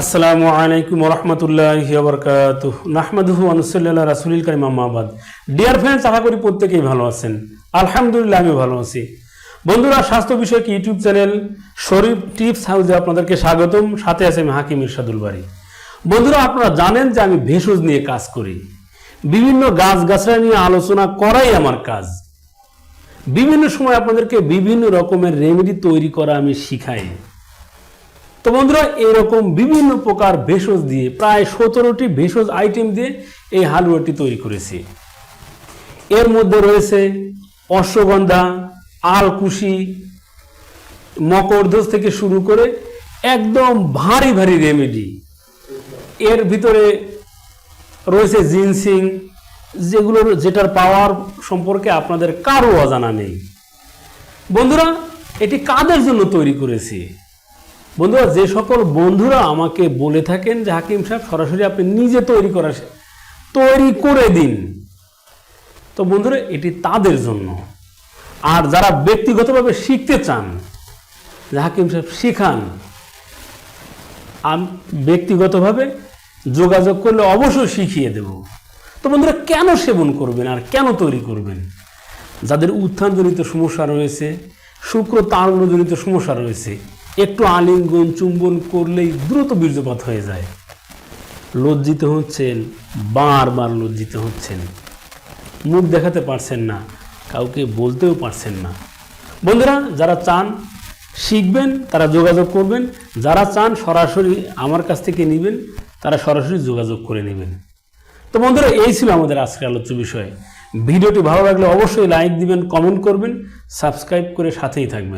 আসসালামু আলাইকুম রহমতুল্লাহ বরকাত নাহমাদুহু আনুসল্লাহ রাসুলিল কারিম আহমাবাদ ডিয়ার ফ্রেন্ডস আশা করি প্রত্যেকেই ভালো আছেন। আলহামদুলিল্লাহ আমি ভালো আছি। বন্ধুরা, স্বাস্থ্য বিষয়ক ইউটিউব চ্যানেল শরীফ টিপস হাউসে আপনাদেরকে স্বাগতম। সাথে আছে আমি হাকিম ইরশাদুল বাড়ি বন্ধুরা, আপনারা জানেন যে আমি ভেষজ নিয়ে কাজ করি। বিভিন্ন গাছ গাছরা নিয়ে আলোচনা করাই আমার কাজ। বিভিন্ন সময় আপনাদেরকে বিভিন্ন রকমের রেমেডি তৈরি করা আমি শিখাই। তো বন্ধুরা, এরকম বিভিন্ন প্রকার ভেষজ দিয়ে, প্রায় সতেরোটি ভেষজ আইটেম দিয়ে এই হালুয়াটি তৈরি করেছি। এর মধ্যে রয়েছে অশ্বগন্ধা, আলকুশি মকরধ্বজ থেকে শুরু করে একদম ভারী ভারী রেমেডি এর ভিতরে রয়েছে জিনসিং, যেগুলোর, যেটার পাওয়ার সম্পর্কে আপনাদের কারও অজানা নেই। বন্ধুরা, এটি কাদের জন্য তৈরি করেছি? বন্ধুরা, যে সকল বন্ধুরা আমাকে বলে থাকেন যে, হাকিম সাহেব, সরাসরি আপনি নিজে তৈরি করা তৈরি করে দিন। তো বন্ধুরা, এটি তাদের জন্য। আর যারা ব্যক্তিগতভাবে শিখতে চান, যে হাকিম সাহেব শিখান ব্যক্তিগতভাবে যোগাযোগ করলে অবশ্যই শিখিয়ে দেব। তো বন্ধুরা, কেন সেবন করবেন আর কেন তৈরি করবেন? যাদের উত্থানজনিত সমস্যা রয়েছে, শুক্র তারণজনিত সমস্যা রয়েছে একটু আলিঙ্গন চুম্বন করলেই দ্রুত বীর্যপাত হয়ে যায়। লজ্জিত হচ্ছেন, বারবার লজ্জিত হচ্ছেন। মুখ দেখাতে পারছেন না, কাউকে বলতেও পারছেন না। বন্ধুরা, যারা চান শিখবেন, তারা যোগাযোগ করবেন। যারা চান সরাসরি আমার কাছ থেকে নেবেন, তারা সরাসরি যোগাযোগ করে নেবেন। তো বন্ধুরা, এই ছিল আমাদের আজকের আলোচ্য বিষয়। ভিডিওটি ভালো লাগলে অবশ্যই লাইক দিবেন, কমেন্ট করবেন, সাবস্ক্রাইব করে সাথেই থাকবেন।